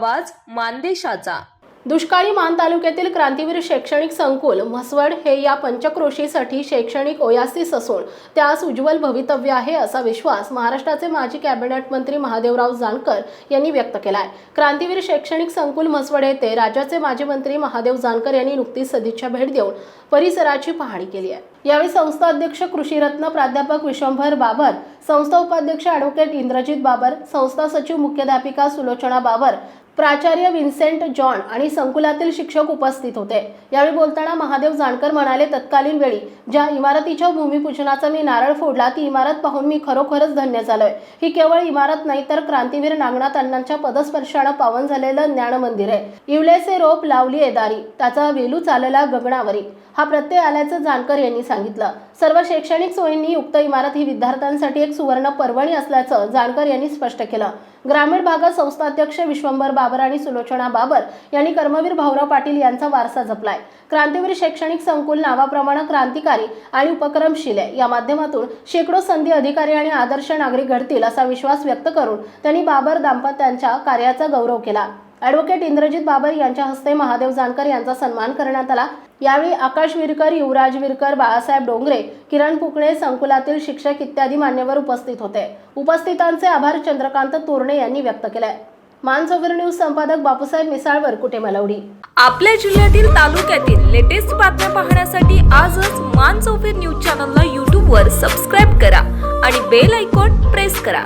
आवाज मानदेशाचा. दुष्काळी मान तालुक्यातील क्रांतीवीर शैक्षणिक संकुल म्हसवड हे या पंचक्रोशीसाठी शैक्षणिक ओयासिस असून त्यास उज्ज्वल भवितव्य आहे असा विश्वास महाराष्ट्राचे माजी कॅबिनेट मंत्री महादेवराव जानकर यांनी व्यक्त केला आहे क्रांतीवीर शैक्षणिक संकुल म्हसवड येथे राज्याचे माजी मंत्री महादेव जानकर यांनी नुकतीच सदिच्छा भेट देऊन परिसराची पाहणी केली आहे. यावेळी संस्था अध्यक्ष कृषीरत्न प्राध्यापक विश्वंभर बाबर संस्था उपाध्यक्ष ॲडव्होकेट इंद्रजित बाबर संस्था सचिव मुख्याध्यापिका सुलोचना बाबर प्राचार्य विन्सेंट जॉन आणि संकुलातील शिक्षक उपस्थित होते. यावेळी बोलताना महादेव जानकर म्हणाले तत्कालीन वेळी ज्या इमारतीच्या भूमिपूजनाचा मी नारळ फोडला ती इमारत पाहून मी खरोखरच धन्य झालोय. ही केवळ इमारत नाही तर क्रांतीवीर नागनाथ अण्णांच्या पदस्पर्शानं पावन झालेलं ज्ञान मंदिर आहे. इवलेसे रोप लावली येदारी त्याचा वेलू चालला गगनावरी. हा प्रत्यय आल्याचं जानकर यांनी सांगितलं. सर्व शैक्षणिक सोयींनी युक्त इमारत ही विद्यार्थ्यांसाठी एक सुवर्ण पर्वणी असल्याचं जानकर यांनी स्पष्ट केलं. ग्रामीण भागात संस्थाध्यक्ष विश्वंभर बाबर आणि सुलोचना बाबर यांनी कर्मवीर भाऊराव पाटील यांचा वारसा जपलाय. क्रांतीवीर शैक्षणिक संकुल नावाप्रमाणे क्रांतिकारी आणि उपक्रमशील आहे. या माध्यमातून शेकडो संधी अधिकारी आणि आदर्श नागरिक घडतील असा विश्वास व्यक्त करून त्यांनी बाबर दाम्पत्यांच्या कार्याचा गौरव केला. ॲडव्होकेट इंद्रजित बाबर यांच्या हस्ते महादेव जानकर यांचा सन्मान करण्यात आला. यावेळी आकाश विरकर युवराज विरकर बाळासाहेब डोंगरे किरण पुकणे संकुलातील शिक्षक इत्यादी मान्यवर उपस्थित होते. उपस्थितांचे आभार चंद्रकांत तोरणे यांनी व्यक्त केले मानसोगर न्यूज संपादक बापूसाहेब मिसाळवर कुठे मलवडी? आपल्या जिल्ह्यातील तालुक्यातील लेटेस्ट बातम्या पाहण्यासाठी आजच मान चौफेर न्यूज चॅनलला यूट्यूबवर सबस्क्राईब करा आणि बेल आयकॉन प्रेस करा.